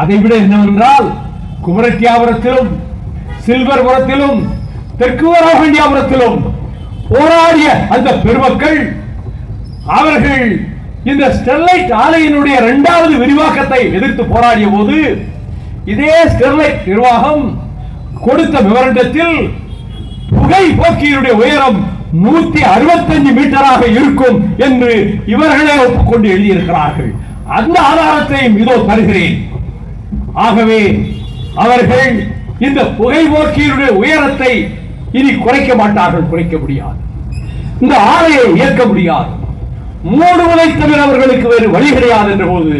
அதைவிட என்னவென்றால் குமரத்தியாபுரத்திலும் சில்வர்புரத்திலும் தெற்கு வராகண்டியாபுரத்திலும் போராடிய அந்த பெருமக்கள் அவர்கள் இந்த ஸ்டெர்லைட் ஆலையினுடைய இரண்டாவது விரிவாக்கத்தை எதிர்த்து போராடிய போது இதே ஸ்டெர்லைட் நிர்வாகம் கொடுத்த விவரண்டத்தில் புகை போக்கியினுடைய உயரம் நூத்தி அறுபத்தஞ்சு மீட்டராக இருக்கும் என்று இவர்களே ஒப்புக்கொண்டு எழுதியிருக்கிறார்கள். அந்த ஆதாரத்தையும் இதோ தருகிறேன். ஆகவே அவர்கள் இந்த புகை போக்கியினுடைய உயரத்தை இனி குறைக்க மாட்டார்கள் குறைக்க முடியாது. இந்த ஆலையை இயக்க முடியாது. மூடுவதை தவிர அவர்களுக்கு வேறு வழி கிடையாது என்ற போது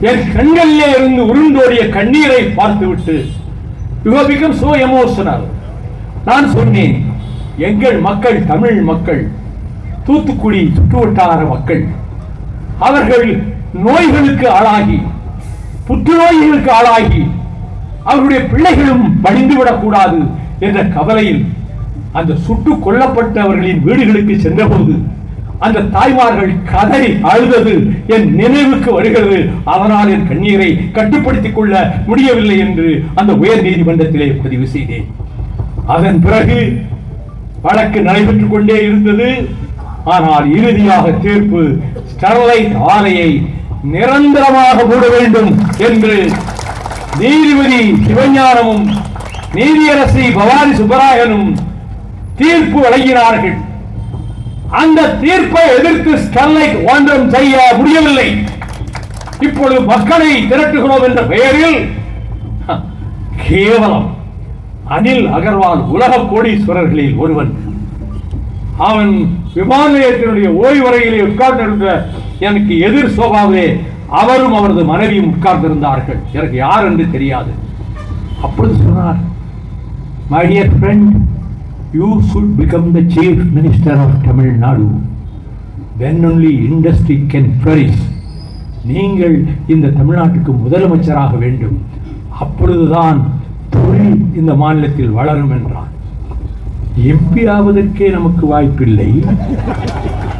என் கண்களிலே இருந்து உருண்டோடிய கண்ணீரை பார்த்துவிட்டு யூ have become நான் சொன்னேன் எங்கள் மக்கள் தமிழ் மக்கள் தூத்துக்குடி சுற்றுவட்டார மக்கள் அவர்கள் நோய்களுக்கு ஆளாகி புற்றுநோய்களுக்கு ஆளாகி அவருடைய பிள்ளைகளும் மடிந்துவிடக் கூடாது என்ற கவலையில் அந்த சுட்டு கொல்லப்பட்டவர்களின் வீடுகளுக்கு சென்றபோது அந்த தாய்மார்கள் கதறி அழுதது என் நினைவுக்கு வருகிறது. அதனால் என் கண்ணீரை கட்டுப்படுத்திக் கொள்ள முடியவில்லை என்று அந்த உயர் நீதிமன்றத்திலே பதிவு செய்தேன். அதன் பிறகு வழக்கு நடைபெற்றுக் கொண்டே இருந்தது. ஆனால் இறுதியாக தீர்ப்பு ஸ்டெர்லைட் ஆலையை நிரந்தரமாக மூட வேண்டும் என்று நீதிபதி சிவஞானமும் நீதியரசி பவானி சுப்பராயனும் தீர்ப்பு வழங்கினார்கள். அந்த தீர்ப்பை எதிர்த்து ஸ்டெர்லைட் ஒன்றும் செய்ய முடியவில்லை. இப்பொழுது மக்களை திரட்டுகிறோம் என்ற பெயரில் கேவலம் அனில் அகர்வால் உலக கோடீஸ்வரர்களில் ஒருவன். அவன் விமான நிலையத்தினுடைய ஓய்வறையிலே உட்கார்ந்திருந்த எனக்கு எதிர் சோபாவிலே அவரும் அவரது மனைவியும் உட்கார்ந்திருந்தார்கள். எனக்கு யார் என்று தெரியாது. அப்பொழுது சொன்னார் my dear friend you should become the chief minister of Tamil Nadu when only industry can can நீங்கள் இந்த தமிழ்நாட்டுக்கு முதலமைச்சராக வேண்டும். அப்பொழுதுதான் தொழில் இந்த மாநிலத்தில் வளரும் என்றான் எம்பி ஆவதற்கே நமக்கு வாய்ப்பில்லை.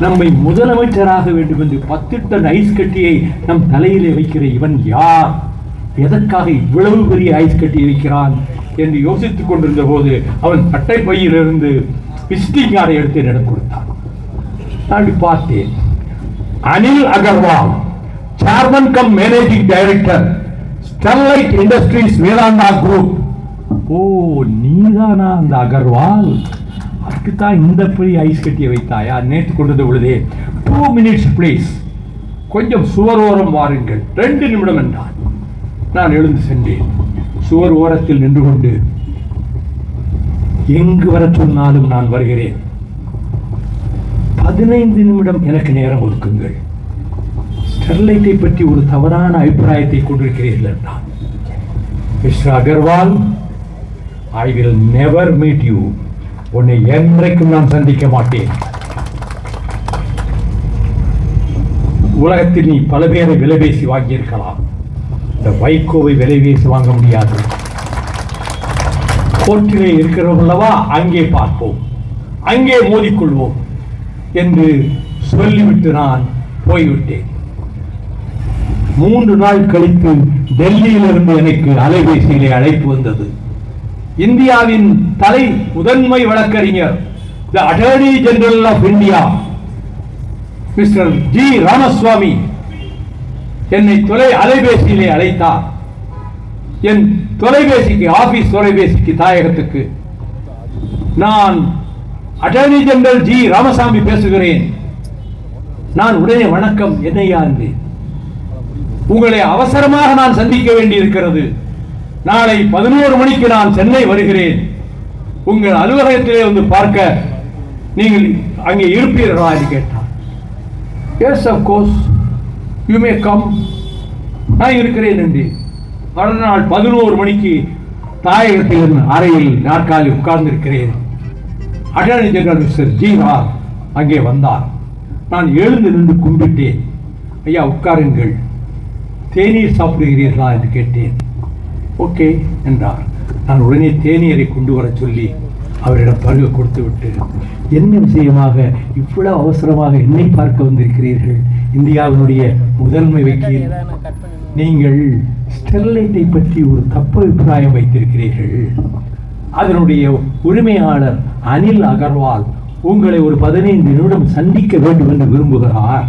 நம்மை முதலமைச்சராக வேண்டும் என்று பத்து டன் ஐஸ் கட்டியை நம் தலையிலே வைக்கிற இவன் யார்? எதற்காக இவ்வளவு பெரிய ஐஸ் கட்டி வைக்கிறான்? என்று யோசித்துக் கொண்டிருந்த போது அவன் சட்டை பையிலிருந்து விசிட்டிங் கார்டை எடுத்து என்னிடம் கொடுத்தான். நான் பார்த்தேன். Anil Agarwal chairman cum managing director Sterlite Industries Vedanta Group ஓ நீதானா அந்த அகர்வால்? அதுக்கு தான் இந்த பெரிய ஐஸ் கட்டியை வைத்தாயா? நேற்று கொண்டது உள்ளதே டூ மினிட்ஸ் ப்ளீஸ் கொஞ்சம் சுவர் ஓரம் வாருங்கள். ரெண்டு நிமிடம் என்றான். நான் எழுந்து சென்றேன். சுவர் ஓரத்தில் நின்று கொண்டு எங்கு வர சொன்னாலும் நான் வருகிறேன். பதினைந்து நிமிடம் எனக்கு நேரம் ஒதுக்குங்கள். ஸ்டெர்லைட்டை பற்றி ஒரு தவறான அபிப்பிராயத்தை கொண்டிருக்கிறீர்கள் என்றான். Mister Agarwal I will never meet you உன்னை என்றைக்கும் நான் சந்திக்க மாட்டேன். உலகத்தில் நீ பல பேரை விலை பேசி வாங்கியிருக்கலாம். இந்த வைகோவை விலை பேசி வாங்க முடியாது. கோட்டிலே இருக்கிறவங்களவா அல்லவா? அங்கே பார்ப்போம். அங்கே மோதிக்கொள்வோம் என்று சொல்லிவிட்டு நான் போய்விட்டேன். மூன்று நாள் கழித்து டெல்லியிலிருந்து எனக்கு அலைபேசியிலே அழைப்பு வந்தது. இந்தியாவின் தலை முதன்மை வழக்கறிஞர் the attorney general of India mister G Ramaswamy என்னை தொலை அலைபேசியிலே அழைத்தார். என் தொலைபேசிக்கு ஆபீஸ் தொலைபேசிக்கு தாயகத்துக்கு நான் அட்டர்னி ஜெனரல் ஜி ராமசாமி பேசுகிறேன். நான் உடனே வணக்கம் என்னையா என்றேன் உங்களை அவசரமாக நான் சந்திக்க வேண்டியிருக்கிறது. நாளை பதினோரு மணிக்கு நான் சென்னை வருகிறேன். உங்கள் அலுவலகத்திலே வந்து பார்க்க நீங்கள் அங்கே இருப்பீர்களா என்று கேட்டார். Yes of course you may come நான் இருக்கிறேன் என்று மறுநாள் பதினோரு மணிக்கு தாயகத்தின் அறையில் நாற்காலி உட்கார்ந்திருக்கிறேன். அட்டர்னி ஜெனரல் மிஸ்டர் ஜீவா அங்கே வந்தார். நான் எழுந்து நின்று கும்பிட்டேன். ஐயா உட்காருங்கள். தேநீர் சாப்பிடுகிறீர்களா? என்று கேட்டேன். ஓகே என்றார். நான் உடனே தேநீரை கொண்டு வர சொல்லி அவரிடம் பருக கொடுத்து விட்டு என்ன விஷயமாக இவ்வளவு அவசரமாக என்னை பார்க்க வந்திருக்கிறீர்கள்? இந்தியாவினுடைய முதன்மை வக்கீல். நீங்கள் ஸ்டெர்லைட்டை பற்றி ஒரு தப்பு அபிப்பிராயம் வைத்திருக்கிறீர்கள். அதனுடைய உரிமையாளர் அனில் அகர்வால் உங்களை ஒரு பதினைந்து நிமிடம் சந்திக்க வேண்டும் என்று விரும்புகிறார்.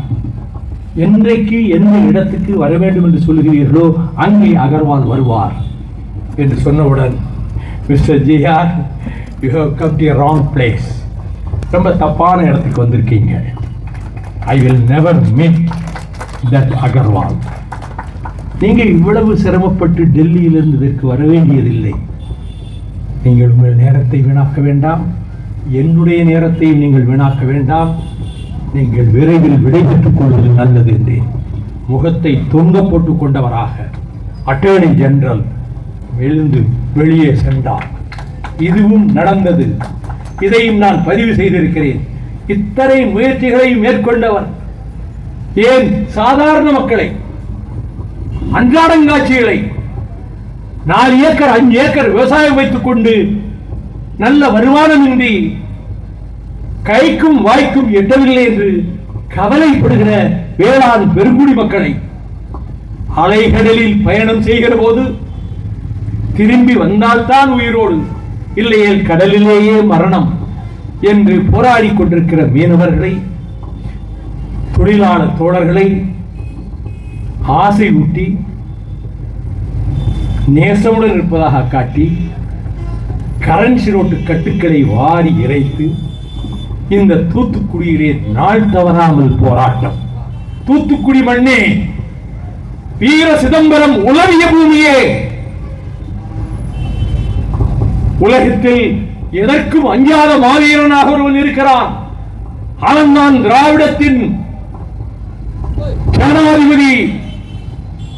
என்றைக்கு எந்த இடத்துக்கு வர வேண்டும் என்று சொல்கிறீர்களோ அங்கே அகர்வால் வருவார். என்று சொன்னவுடன் mister GR you have come to wrong place ரொம்ப தப்பான இடத்துக்கு வந்திருக்கீங்க. I will never meet that Agarwal நீங்கள் இவ்வளவு சிரமப்பட்டு டெல்லியிலிருந்து இதற்கு வர வேண்டியதில்லை. நீங்கள் உங்கள் நேரத்தை வீணாக்க வேண்டாம். என்னுடைய நேரத்தையும் நீங்கள் வீணாக்க வேண்டாம். நீங்கள் விரைவில் விடைபெற்றுக் கொள்வது நல்லது என்றேன். முகத்தை தொங்க போட்டுக் கொண்டவராக அட்டர்னி ஜெனரல் எழுந்து வெளியே சென்றார் இதுவும் நடந்தது. இதையும் நான் பதிவு செய்திருக்கிறேன். இத்தனை முயற்சிகளையும் மேற்கொண்டவர் ஏன் சாதாரண மக்களை? அன்றாடங்காட்சிகளை. நாலு ஏக்கர் அஞ்சு ஏக்கர் விவசாயம் வைத்துக் கொண்டு நல்ல வருமானமின்றி கைக்கும் வாய்க்கும் எட்டவில்லை என்று கவலைப்படுகிற வேளாண் பெருங்குடி மக்களை. அலைகடலில் பயணம் செய்கிற போது திரும்பி வந்தால்தான் உயிரோடு. இல்லையேல் கடலிலேயே மரணம் என்று போராடி கொண்டிருக்கிற மீனவர்களை தொழிலாளர் தோழர்களை ஆசை ஊட்டி நேசமுடன் இருப்பதாக காட்டி கரன்சி ரோட்டு கட்டுக்களை வாரி இறைத்து இந்த தூத்துக்குடியிலே நாள் தவறாமல் போராட்டம். தூத்துக்குடி மண்ணே வீர சிதம்பரம் உலவிய பூமியே! உலகத்தில் எதற்கும் அஞ்சாத மாவீரனாக ஒருவன் இருக்கிறான். அவன் தான் திராவிடத்தின் ஜனாதிபதி.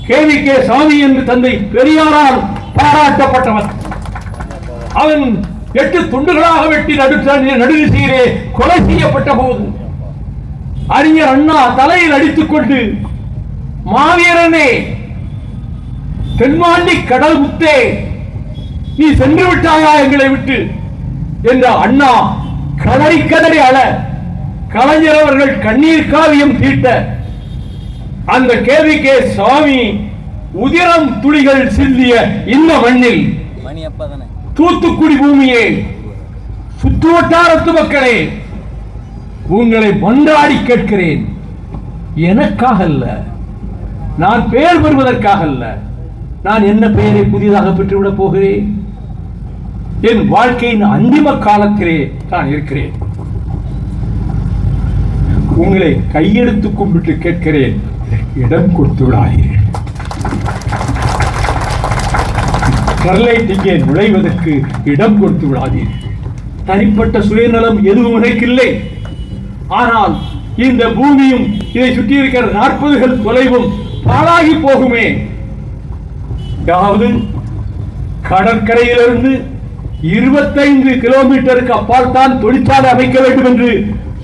KV K. சாமி என்று தந்தை பெரியாரால் பாராட்டப்பட்டவன். அவன் எட்டு துண்டுகளாக வெட்டி நடுத்த நடுநிசையிலே கொலை செய்யப்பட்ட போது அறிஞர் அண்ணா தலையில் அடித்துக் கொண்டு மாவீரனே தென்மாண்டி கடல் முத்தே நீ சென்று விட்டாயா எங்களை விட்டு? என்ற அண்ணா கதறி கதறி அழ கலைஞர் அவர்கள் கண்ணீர் காவியம் தீட்ட அந்த கேவி கே சாமி உதிரம் துளிகள் சிந்திய இந்த மண்ணில் தூத்துக்குடி பூமியே சுற்று வட்டாரத்து மக்களே உங்களை மன்றாடி கேட்கிறேன். எனக்காக அல்ல நான் பெயர் பெறுவதற்காக அல்ல நான் என்ன பெயரை புதிதாக பெற்றுவிடப் போகிறேன்? என் வாழ்க்கையின் அந்திம காலத்திலே நான் இருக்கிறேன். உங்களை கையெடுத்து கும்பிட்டு கேட்கிறேன். இடம் கொடுத்து விடாதீர்கள். ஸ்டெர்லைட் இங்கே நுழைவதற்கு இடம் கொடுத்து விடாதீர்கள். தனிப்பட்ட சுயநலம் எதுவும் உனக்கில்லை. ஆனால் இந்த பூமியும் இதை சுற்றி இருக்கிற நாற்பதுகள் தொலைவும் பாழாகி போகுமே. அதாவது கடற்கரையிலிருந்து இருபத்தைந்து கிலோமீட்டருக்கு அப்பால் தான் தொழிற்சாலை அமைக்க வேண்டும் என்று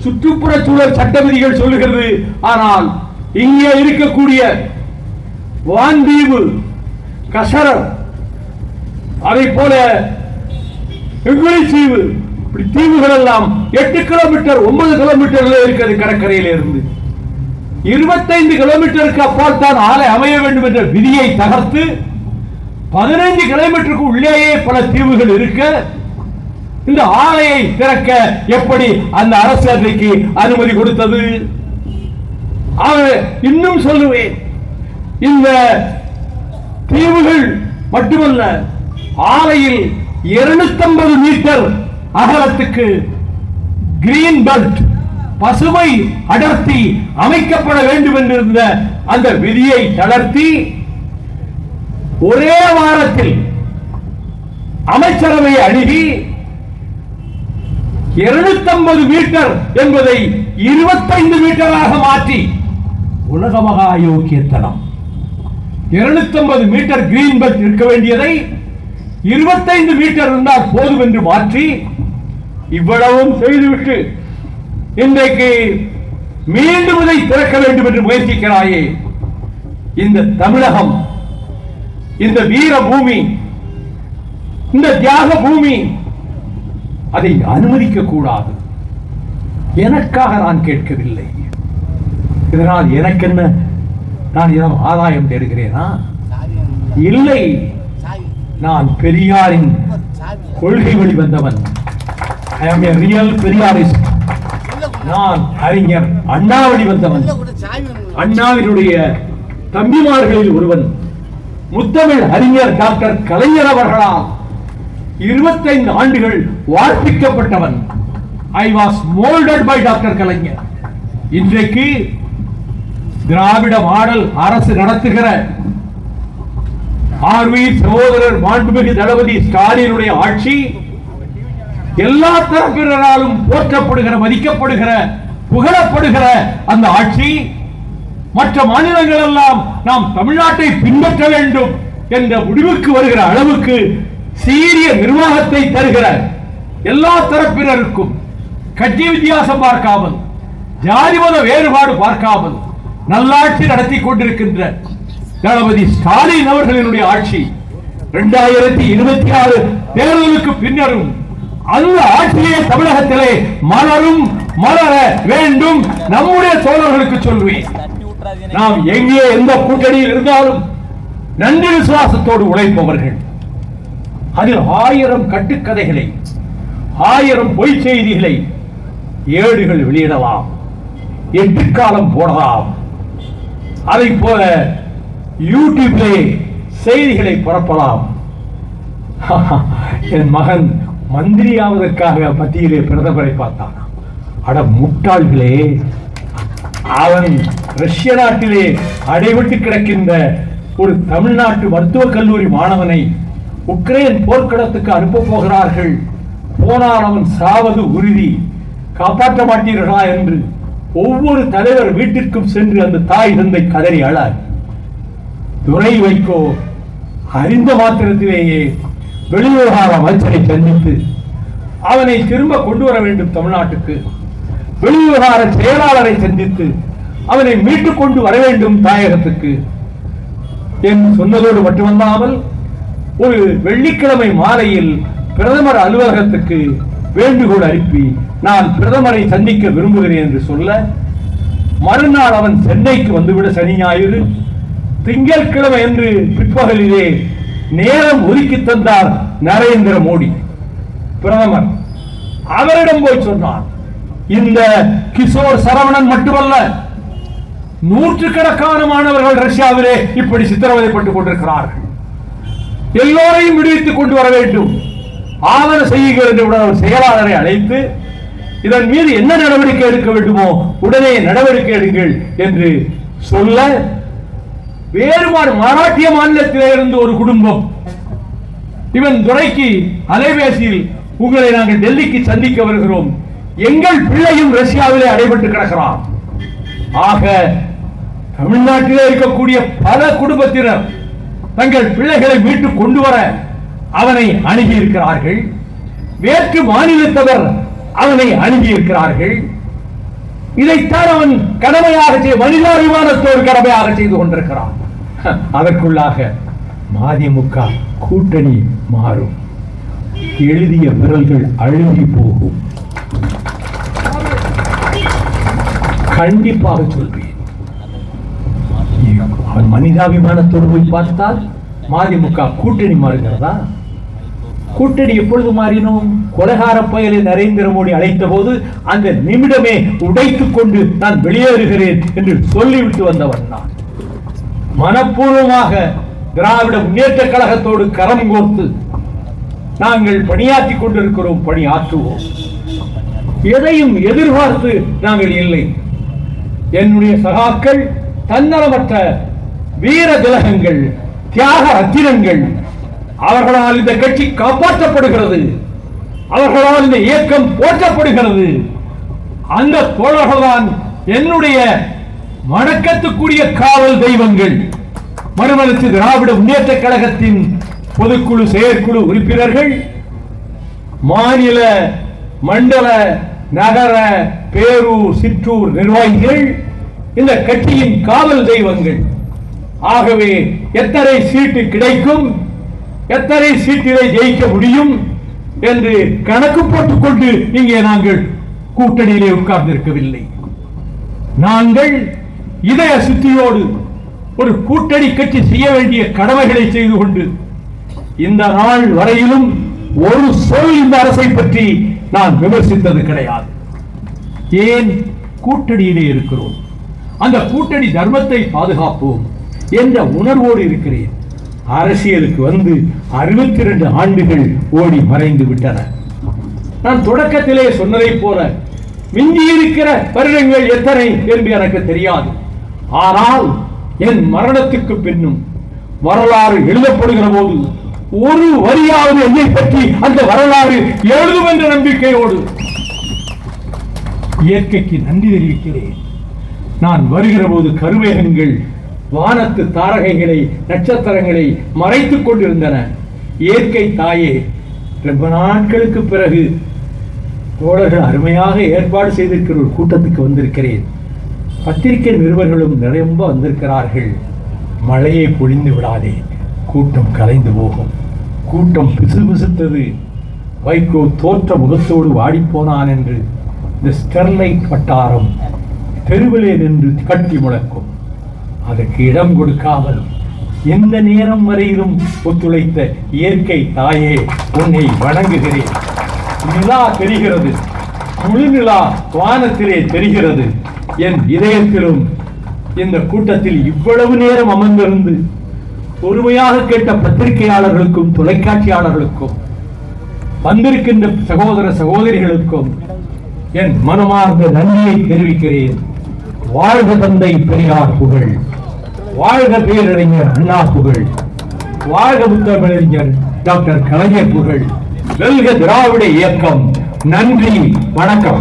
சுற்றுப்புற சூழல் சட்ட விதிகள் சொல்லுகிறது. ஆனால் இங்கே இருக்கக்கூடிய வான்தீவு கசரம் அதை போல தீவு இப்படி தீவுகள் எல்லாம் எட்டு கிலோமீட்டர் ஒன்பது கிலோமீட்டர்ல இருக்கிறது கடற்கரையில் இருந்து இருபத்தைந்து கிலோமீட்டருக்கு அப்பால் தான் ஆலை அமைய வேண்டும் என்ற விதியை தகர்த்து பதினைந்து கிலோமீட்டருக்கு உள்ளேயே பல தீவுகள் இருக்க இந்த ஆலையை திறக்க எப்படி அந்த அரசு அன்றைக்கு அனுமதி கொடுத்தது? இன்னும் சொல்லுவேன். இந்த தீவுகள் மட்டுமல்ல ஆலையில் 250 மீட்டர் அகலத்துக்கு கிரீன் பெல்ட் பசுமை அடர்த்தி அமைக்கப்பட வேண்டும் என்றிருந்த அந்த விதியை தளர்த்தி ஒரே வாரத்தில் அமைச்சரவை அணுகி 250 மீட்டர் என்பதை 25 மீட்டராக மாற்றி உலக மகா யோக்கியத்தனம். 250 மீட்டர் கிரீன் பெல்ட் இருக்க வேண்டியதை 25 மீட்டர் இருந்தால் போதும் என்று மாற்றி இவ்வளவும் செய்துவிட்டு இன்றைக்கு மீண்டும் இதை திறக்க வேண்டும் என்று முயற்சிக்கிறாயே இந்த தமிழகம். இந்த வீர பூமி இந்த தியாக பூமி அதை அனுமதிக்க கூடாது எனக்காக நான் கேட்கவில்லை. இதனால் எனக்கு என்ன நான் இதம் ஆதாயம் தேடுகிறேனா? இல்லை. நான் பெரியாரின் கொள்கை வழி வந்தவன். ஐ ஆம் ரியல் பெரியாரிஸ்ட். நான் அறிஞர் அண்ணா வழி வந்தவன். அண்ணாவினுடைய தம்பிமார்களில் ஒருவன். முத்தமிழ் அறிஞர் டாக்டர் கலைஞர் அவர்களால் இருபத்தைந்து ஆண்டுகள் வார்ப்பிக்கப்பட்டவன். I was moulded by doctor Kalaignar. இன்றைக்கு திராவிட மாடல் அரசு நடத்துகிற ஆர்வி சகோதரர் மாண்புமிகு தளபதி ஸ்டாலினுடைய ஆட்சி எல்லா தரப்பினராலும் போற்றப்படுகிற மதிக்கப்படுகிற புகழப்படுகிற அந்த ஆட்சி மற்ற மாநிலங்கள் எல்லாம் நாம் தமிழ்நாட்டை பின்பற்ற வேண்டும் என்ற முடிவுக்கு வருகிற அளவுக்கு சீரிய நிர்வாகத்தை தருகிற எல்லா தரப்பினருக்கும் கட்சி வித்தியாசம் பார்க்காமல் ஜாதி மத வேறுபாடு பார்க்காமல் நல்லாட்சி நடத்தி கொண்டிருக்கின்ற தளபதி ஸ்டாலின் அவர்களினுடைய ஆட்சி இரண்டாயிரத்தி இருபத்தி ஆறு தேர்தலுக்கு பின்னரும் அந்த ஆட்சியே தமிழகத்திலே மலரும் மலர வேண்டும். நம்முடைய தோழர்களுக்கு சொல்வேன். நாம் எங்கே எந்த கூட்டணியில் இருந்தாலும் நன்றி விசுவாசத்தோடு உழைப்பவர்கள். அதில் ஆயிரம் கட்டுக்கதைகளை ஆயிரம் பொய் செய்திகளை ஏடுகள் வெளியிடலாம் எட்டு காலம் போடலாம். அதை போல யூடியூப்லே செய்திகளை பரப்பலாம். என் மகன் மந்திரியாவதற்காக மத்தியிலே பிரதமரை பார்த்தான். அட முட்டாள்களே அவன் ரஷ்ய நாட்டிலே அடைபட்டு கிடக்கின்ற ஒரு தமிழ்நாட்டு மருத்துவக் கல்லூரி மாணவனை உக்ரைன் போர்க்களத்துக்கு அனுப்ப போகிறார்கள். போனால் அவன் சாவது உறுதி. காப்பாற்ற மாட்டீர்களா என்று ஒவ்வொரு தலைவர் வீட்டிற்கும் சென்று அந்த தாய் தந்தை கதறி அழார். துறை வைக்கோ அறிந்த மாத்திரத்திலேயே வெளிவிவகார அமைச்சரை சந்தித்து அவனை திரும்ப கொண்டு வர வேண்டும் தமிழ்நாட்டுக்கு. வெளிவிவகார செயலாளரை சந்தித்து அவனை மீட்டுக் கொண்டு வர வேண்டும் தாயகத்துக்கு. என்று சொன்னதோடு மட்டுமல்லாமல் ஒரு வெள்ளிக்கிழமை மாலையில் பிரதமர் அலுவலகத்துக்கு வேண்டுகோள் அனுப்பி நான் பிரதமரை சந்திக்க விரும்புகிறேன் என்று சொல்ல மறுநாள் அவன் சென்னைக்கு வந்துவிட சனி ஞாயிறு திங்கட்கிழமை என்று பிற்பகலிலே நேரம் ஒதுக்கி தந்தார் நரேந்திர மோடி. பிரதமர் அவரிடம் போய் சொன்னான் இந்த கிஷோர் சரவணன் மட்டுமல்ல நூற்றுக்கணக்கான மாணவர்கள் ரஷ்யாவிலே இப்படி சித்திரவதைப்பட்டுக் கொண்டிருக்கிறார்கள். எல்லோரையும் விடுவித்துக் கொண்டு வர வேண்டும். ஆவண செய்யுங்கள் என்று செயலாளரை அழைத்து இதன் மீது என்ன நடவடிக்கை எடுக்க வேண்டுமோ உடனே நடவடிக்கை எடுங்கள் என்று சொல்ல வேறுபாடு மராட்டிய மாநிலத்திலே இருந்து ஒரு குடும்பம் இவன் துறைக்கு அலைபேசியில் உங்களை நாங்கள் டெல்லிக்கு சந்திக்க வருகிறோம். எங்கள் பிள்ளையும் ரஷ்யாவிலே அடைபட்டு கிடக்கிறான். ஆக தமிழ்நாட்டிலே இருக்கக்கூடிய பல குடும்பத்தினர் தங்கள் பிள்ளைகளை மீட்டு கொண்டு வர அவனை அணுகி இருக்கிறார்கள் வேற்று மாநிலத்தவர் அவனை அணுகி இருக்கிறார்கள் இதைத்தான் அவன் கடமையாக மனிதாபிமானத்தோடு கடமையாக செய்து கொண்டிருக்கிறான். அதற்குள்ளாக மதிமுக கூட்டணி மாறும். எழுதிய விரல்கள் அழுகி போகும். கண்டிப்பாக சொல்வேன். அவர் மனிதாபிமானத்தோடு போய் பார்த்தால் மதிமுக கூட்டணி மாறுகிறதா? கூட்டணி எப்பொழுது மாறினோம்? கொலகார பயலை நரேந்திர மோடி அழைத்த போது அந்த நிமிடமே உடைத்துக் கொண்டு நான் வெளியேறுகிறேன் என்று சொல்லிவிட்டு வந்தவன் நான். மனப்பூர்வமாக திராவிட முன்னேற்ற கழகத்தோடு கரம் கோர்த்து நாங்கள் பணியாற்றிக் கொண்டிருக்கிறோம் பணியாற்றுவோம். எதையும் எதிர்பார்த்து நாங்கள் இல்லை. என்னுடைய சகாக்கள் தன்னலமற்ற வீர திலகங்கள் தியாக ரத்தினங்கள் அவர்களால் இந்த கட்சி காப்பாற்றப்படுகிறது. அவர்களால் இந்த இயக்கம் போற்றப்படுகிறது. அந்த தோழர்கள்தான் என்னுடைய வணக்கத்துக்குரிய காவல் தெய்வங்கள் மறுமலர்ச்சி திராவிட முன்னேற்ற கழகத்தின் பொதுக்குழு செயற்குழு உறுப்பினர்கள் மாநில மண்டல நகர பேரூர் சிற்றூர் நிர்வாகிகள் இந்த கட்சியின் காவல் தெய்வங்கள். ஆகவே எத்தனை சீட்டு கிடைக்கும் எத்தனை சீட்டிலே ஜெயிக்க முடியும் என்று கணக்கு போட்டுக் கொண்டு இங்கே நாங்கள் கூட்டணியிலே உட்கார்ந்திருக்கவில்லை. நாங்கள் இதய சுத்தியோடு ஒரு கூட்டணி கட்சி செய்ய வேண்டிய கடமைகளை செய்து கொண்டு இந்த நாள் வரையிலும் ஒரு சொல் இந்த அரசை பற்றி நான் விமர்சித்தது கிடையாது. ஏன் கூட்டணியிலே இருக்கிறோம்? அந்த கூட்டணி தர்மத்தை பாதுகாப்போம் என்ற உணர்வோடு இருக்கிறேன். அரசியலுக்கு வந்து அறுபத்தி ரெண்டு ஆண்டுகள் ஓடி மறைந்து விட்டன. நான் தொடக்கத்திலே சொன்னதைப் போல மிஞ்சி இருக்கிற வருடங்கள் எத்தனை என்று எனக்கு தெரியாது. ஆனால் என் மரணத்துக்கு பின்னும் வரலாறு எழுதப்படுகிற போது ஒரு வரியாவது என்னை பற்றி அந்த வரலாறு எழுதும் என்ற நம்பிக்கையோடு இயற்கைக்கு நன்றி தெரிவிக்கிறேன். நான் வருகிற போது கருவேகங்கள் வானத்து தாரகைகளை நட்சத்திரங்களை மறைத்துக் கொண்டிருந்தன. இயற்கை தாயே ரொம்ப நாட்களுக்கு பிறகு தோழர்கள் அருமையாக ஏற்பாடு செய்திருக்கிற ஒரு கூட்டத்துக்கு வந்திருக்கிறேன். பத்திரிகை நிருபர்களும் நிரம்ப வந்திருக்கிறார்கள். மழையை பொழிந்து விடாதே கூட்டம் கலைந்து போகும். கூட்டம் பிசுபிசுத்தது. வைகோ தோற்ற முகத்தோடு வாடிப்போனான் என்று இந்த ஸ்டெர்லைட் வட்டாரம் தெருவிலே நின்று கட்டி முழக்கும். அதற்கு இடம் கொடுக்காமல் எந்த நேரம் வரையிலும் ஒத்துழைத்த இயற்கை தாயே உன்னை வணங்குகிறேன். நிலா தெரிகிறது முழு நிலா வானத்திலே தெரிகிறது. என் இதயத்திலும் இந்த கூட்டத்தில் இவ்வளவு நேரம் அமர்ந்திருந்து பொறுமையாக கேட்ட பத்திரிகையாளர்களுக்கும் தொலைக்காட்சியாளர்களுக்கும் வந்திருக்கின்ற சகோதர சகோதரிகளுக்கும் என் மனமார்ந்த நன்றியை தெரிவிக்கிறேன். வாழ்க தந்தை பெரியார் புகழ். வாழ்க பேரறிஞர் அண்ணா புகழ். வாழ்க புத்தமிழறிஞர் டாக்டர் கலைஞர் புகழ். வெல்க திராவிட இயக்கம். நன்றி வணக்கம்.